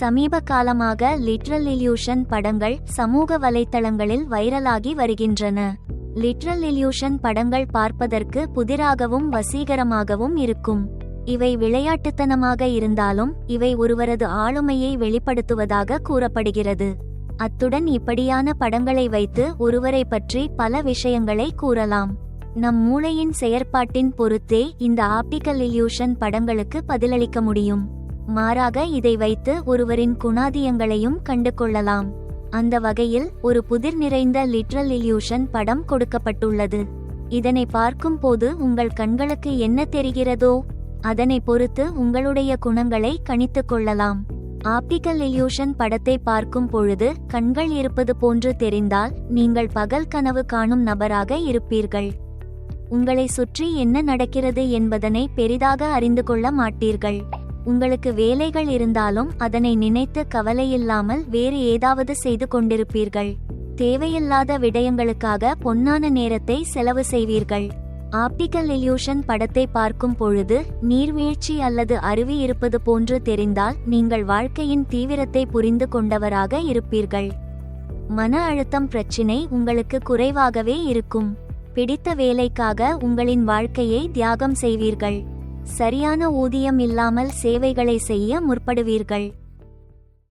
சமீப காலமாக literal illusion படங்கள் சமூக வலைத்தளங்களில் வைரலாகி வருகின்றன. லிட்ரல் இல்யூஷன் படங்கள் பார்ப்பதற்கு புதிராகவும் வசீகரமாகவும் இருக்கும். இவை விளையாட்டுத்தனமாக இருந்தாலும் இவை ஒருவரது ஆளுமையை வெளிப்படுத்துவதாக கூறப்படுகிறது. அத்துடன் இப்படியான படங்களை வைத்து ஒருவரை பற்றி பல விஷயங்களை கூறலாம். நம் மூளையின் செயற்பாட்டின் பொறுத்தே இந்த ஆப்டிக்கல் இல்யூஷன் படங்களுக்கு பதிலளிக்க முடியும். மாறாக இதை வைத்து ஒருவரின் குணாதியங்களையும் கண்டு கொள்ளலாம் அந்த வகையில் ஒரு புதிர் நிறைந்த லிட்ரல் இல்யூஷன் படம் கொடுக்கப்பட்டுள்ளது. இதனை பார்க்கும் போது உங்கள் கண்களுக்கு என்ன தெரிகிறதோ அதனை பொறுத்து உங்களுடைய குணங்களை கணித்துக் கொள்ளலாம். ஆப்டிக்கல் இல்யூஷன் படத்தை பார்க்கும் பொழுது கண்கள் இருப்பது போன்று தெரிந்தால் நீங்கள் பகல் கனவு காணும் நபராக இருப்பீர்கள். உங்களை சுற்றி என்ன நடக்கிறது என்பதனை பெரிதாக அறிந்து கொள்ள மாட்டீர்கள். உங்களுக்கு வேலைகள் இருந்தாலும் அதனை நினைத்து கவலையில்லாமல் வேறு ஏதாவது செய்து கொண்டிருப்பீர்கள். தேவையில்லாத விடயங்களுக்காக பொன்னான நேரத்தை செலவு செய்வீர்கள். ஆப்டிக்கல் இல்யூஷன் படத்தை பார்க்கும் பொழுது நீர்வீழ்ச்சி அல்லது அருவி இருப்பது போன்று தெரிந்தால் நீங்கள் வாழ்க்கையின் தீவிரத்தை புரிந்து கொண்டவராக இருப்பீர்கள். மன அழுத்தம் பிரச்சினை உங்களுக்கு குறைவாகவே இருக்கும். பிடித்த வேலைக்காக உங்களின் வாழ்க்கையை தியாகம் செய்வீர்கள். சரியான ஊதியம் இல்லாமல் சேவைகளை செய்ய முற்படுவீர்கள்.